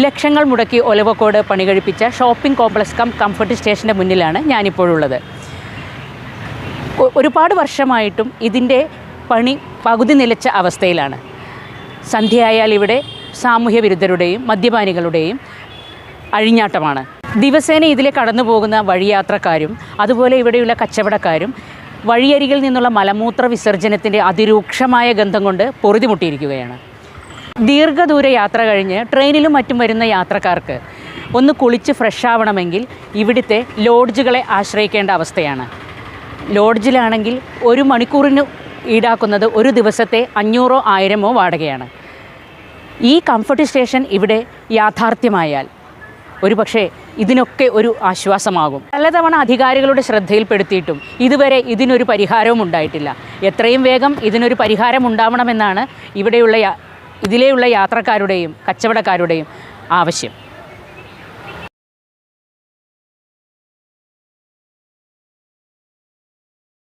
ലക്ഷങ്ങൾ മുടക്കി ഒലവക്കോട് പണി കഴിപ്പിച്ച ഷോപ്പിംഗ് കോംപ്ലക്സ് കം കംഫർട്ട് സ്റ്റേഷന്റെ മുന്നിലാണ് ഞാനിപ്പോഴുള്ളത്. ഒരുപാട് വർഷമായിട്ടും ഇതിന്റെ പണി പകുതി നിലച്ച അവസ്ഥയിലാണ്. സന്ധ്യയായാൽ ഇവിടെ സാമൂഹ്യ വിരുദ്ധരുടെയും മദ്യപാനികളുടെയും അഴിഞ്ഞാട്ടമാണ്. ദിവസേന ഇതിലെ കടന്നു പോകുന്ന വഴിയാത്രക്കാരും അതുപോലെ ഇവിടെയുള്ള കച്ചവടക്കാരും വഴിയരികിൽ നിന്നുള്ള മലമൂത്ര വിസർജനത്തിന്റെ അതിരൂക്ഷമായ ഗന്ധം കൊണ്ട് പൊറുതിമുട്ടിയിരിക്കുകയാണ്. ദീർഘദൂര യാത്ര കഴിഞ്ഞ് ട്രെയിനിലും മറ്റും വരുന്ന യാത്രക്കാർക്ക് ഒന്ന് കുളിച്ച് ഫ്രഷ് ആവണമെങ്കിൽ ഇവിടുത്തെ ലോഡ്ജുകളെ ആശ്രയിക്കേണ്ട അവസ്ഥയാണ്. ലോഡ്ജിലാണെങ്കിൽ ഒരു മണിക്കൂറിന് ഈടാക്കുന്നത് ഒരു ദിവസത്തെ അഞ്ഞൂറോ ആയിരമോ വാടകയാണ്. ഈ കംഫർട്ട് സ്റ്റേഷൻ ഇവിടെ യാഥാർത്ഥ്യമായാൽ ഒരു പക്ഷേ ഇതിനൊക്കെ ഒരു ആശ്വാസമാകും. പലതവണ അധികാരികളുടെ ശ്രദ്ധയിൽപ്പെടുത്തിയിട്ടും ഇതുവരെ ഇതിനൊരു പരിഹാരവും ഉണ്ടായിട്ടില്ല. എത്രയും വേഗം ഇതിനൊരു പരിഹാരം ഉണ്ടാവണമെന്നാണ് ഇവിടെയുള്ള ഇതിലെയുള്ള യാത്രക്കാരുടെയും കച്ചവടക്കാരുടെയും ആവശ്യം.